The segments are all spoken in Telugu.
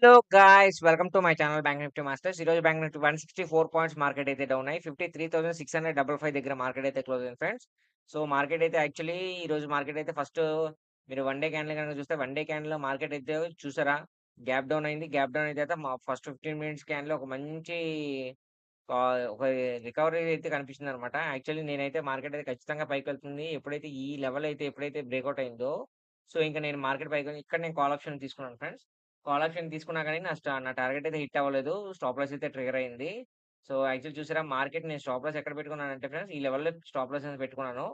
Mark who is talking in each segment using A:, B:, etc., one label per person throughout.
A: Hello guys welcome to my channel bank Nifty masters. ఈ రోజు bank Nifty one sixty four points market అయితే డౌన్ అయ్యి fifty three thousand six hundred double five దగ్గర మార్కెట్ అయితే క్లోజ్ అయింది ఫ్రెండ్స్. సో మార్కెట్ అయితే యాక్చువల్లీ ఈ రోజు మార్కెట్ అయితే ఫస్ట్ మీరు వన్ డే క్యాండిల్ కనుక చూస్తే వన్ డే క్యాండిల్ మార్కెట్ అయితే చూసారా? గ్యాప్ డౌన్ అయింది. గ్యాప్ డౌన్ అయితే ఫస్ట్ ఫిఫ్టీన్ మినిట్స్ క్యాండిల్ ఒక మంచి ఒక రికవరీ అయితే కనిపిస్తుంది అనమాట యాక్చువల్లీ నేనైతే మార్కెట్ అయితే ఖచ్చితంగా పైకి వెళ్తుంది. ఎప్పుడైతే ఈ లెవెల్ అయితే ఎప్పుడైతే బ్రేక్అవుట్ అయిందో సో ఇంకా నేను మార్కెట్ పైకి ఇక్కడ నేను కాల్ ఆప్షన్ తీసుకున్నాను ఫ్రెండ్స్. కాల్ ఆప్షన్ తీసుకున్నా కానీ నా స్టా నా టార్గెట్ అయితే హిట్ అవ్వలేదు. స్టాప్ లాస్ అయితే ట్రిగర్ అయింది. సో యాక్చువల్ చూసారా మార్కెట్ నేను స్టాప్ లాస్ ఎక్కడ పెట్టుకున్నాను అంటే ఫ్రెండ్స్ ఈ లెవెల్లో స్టాప్ లాస్ అనేది పెట్టుకున్నాను.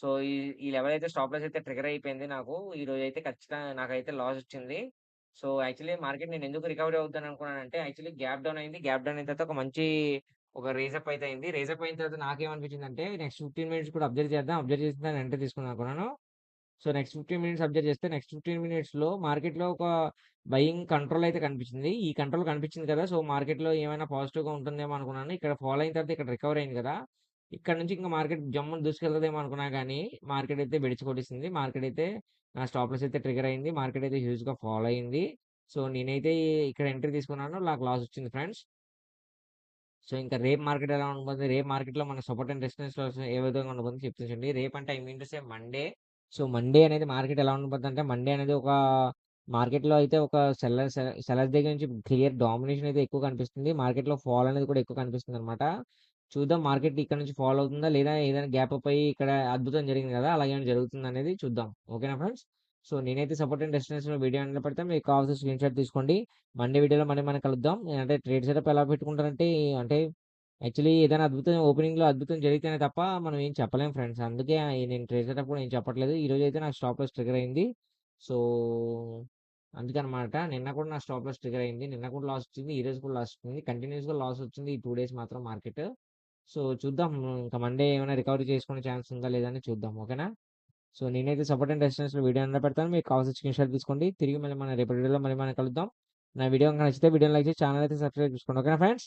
A: సో ఈ ఈ లెవెల్ అయితే స్టాప్ లాస్ అయితే ట్రిగర్ అయిపోయింది నాకు. ఈ రోజు అయితే ఖచ్చితంగా నాకైతే లాస్ వచ్చింది. సో యాక్చువల్లీ మార్కెట్ నేను ఎందుకు రికవరీ అవుతాను అనుకున్నానంటే యాక్చువల్లీ గ్యాప్ డౌన్ అయింది. గ్యాప్ డౌన్ అయిన తర్వాత ఒక మంచి ఒక రేజప్ అయితే అయింది. రేజప్ అయిన తర్వాత నాకేమనిపించింది అంటే నెక్స్ట్ ఫిఫ్టీన్ మినిట్స్ కూడా అబ్జర్వ్ చేద్దాం అబ్జర్వ్ చేసిన దాన్ని ఎంటర్ తీసుకున్నాను అనుకున్నాను. So next fifteen minutes observe చేస్తే నెక్స్ట్ ఫిఫ్టీన్ మినిట్స్లో మార్కెట్లో ఒక బయింగ్ కంట్రోల్ అయితే కనిపించింది. ఈ కంట్రోల్ కనిపించింది కదా! సో మార్కెట్లో ఏమైనా పాజిటివ్గా ఉంటుందేమో అనుకున్నాను. ఇక్కడ ఫాలో అయిన తర్వాత ఇక్కడ రికవర్ అయింది కదా! ఇక్కడ నుంచి ఇంకా మార్కెట్ జమ్మును దూసుకెళ్తుందేమో అనుకున్నా కానీ మార్కెట్ అయితే బెడిచి కొట్టేసింది. మార్కెట్ అయితే నా స్టాప్ లాస్ అయితే ట్రిగర్ అయింది. మార్కెట్ అయితే హ్యూజ్గా ఫాలో అయింది. సో నేనైతే ఇక్కడ ఎంట్రీ తీసుకున్నాను. నాకు లాస్ వచ్చింది ఫ్రెండ్స్. సో ఇంకా రేప్ మార్కెట్ ఎలా ఉంటుంది రేప్ మార్కెట్లో మన సపోర్ట్ అండ్ రెసిస్టెన్స్ ఏ విధంగా ఉండబోతుంది చెప్తుంచండి రేప్ అంటే I mean to say Monday. So Monday అనేది మార్కెట్ ఎలా ఉండబోద్ది అంటే మండే అనేది ఒక మార్కెట్లో అయితే ఒక సెల్లర్ సెల్లర్స్ దగ్గర నుంచి క్లియర్ డామినేషన్ అయితే ఎక్కువ కనిపిస్తుంది. మార్కెట్లో ఫాల్ అనేది కూడా ఎక్కువ కనిపిస్తుంది అనమాట చూద్దాం మార్కెట్ ఇక్కడ నుంచి ఫాల్ అవుతుందా లేదా ఏదైనా గ్యాప్ అప్ అయ్యి ఇక్కడ అద్భుతం జరిగింది కదా అలాగే జరుగుతుంది అనేది చూద్దాం. ఓకేనా ఫ్రెండ్స్? సో నేనైతే సపోర్ట్ అండ్ డెస్టినేషన్ వీడియో అంటే పెడితే మీకు కావాల్సిన స్క్రీన్ షాట్ తీసుకోండి. మండే వీడియోలో మళ్ళీ మనం కలుద్దాం. అంటే ట్రేడ్ సెటప్ ఎలా పెట్టుకుంటారంటే అంటే యాక్చువల్లీ ఏదైనా అద్భుతం ఓపెనింగ్లో అద్భుతం జరిగితేనే తప్ప మనం ఏం చెప్పలేం ఫ్రెండ్స్. అందుకే నేను ట్రేడ్ నేను ఏం చెప్పట్లేదు. ఈరోజు అయితే నా స్టాప్ లాస్ ట్రిగర్ అయింది. సో అందుకనమాట నిన్న కూడా నా స్టాప్ లాస్ ట్రిగర్ అయింది. నిన్న కూడా లాస్ వచ్చింది ఈ రోజు కూడా లాస్ వచ్చింది. కంటిన్యూస్గా లాస్ వచ్చింది ఈ టూ డేస్ మాత్రం మార్కెట్. సో చూద్దాం ఇంకా మండే ఏమైనా రికవరీ చేసుకునే ఛాన్స్ ఉందా లేదని చూద్దాం ఓకేనా? సో నేనైతే సపోర్ట్ అండ్ డెస్టినేషన్ వీడియో అన్న పెడతాను. మీకు కావాల్సిన స్క్రీన్ షాట్ తీసుకోండి. తిరిగి మళ్ళీ మన రేపటి వీడియోలో మళ్ళీ మనం కలుద్దాం. నా వీడియో నచ్చితే వీడియో లైక్ చేసి ఛానల్ అయితే సబ్స్క్రైబ్ చేసుకోండి ఓకేనా ఫ్రెండ్స్?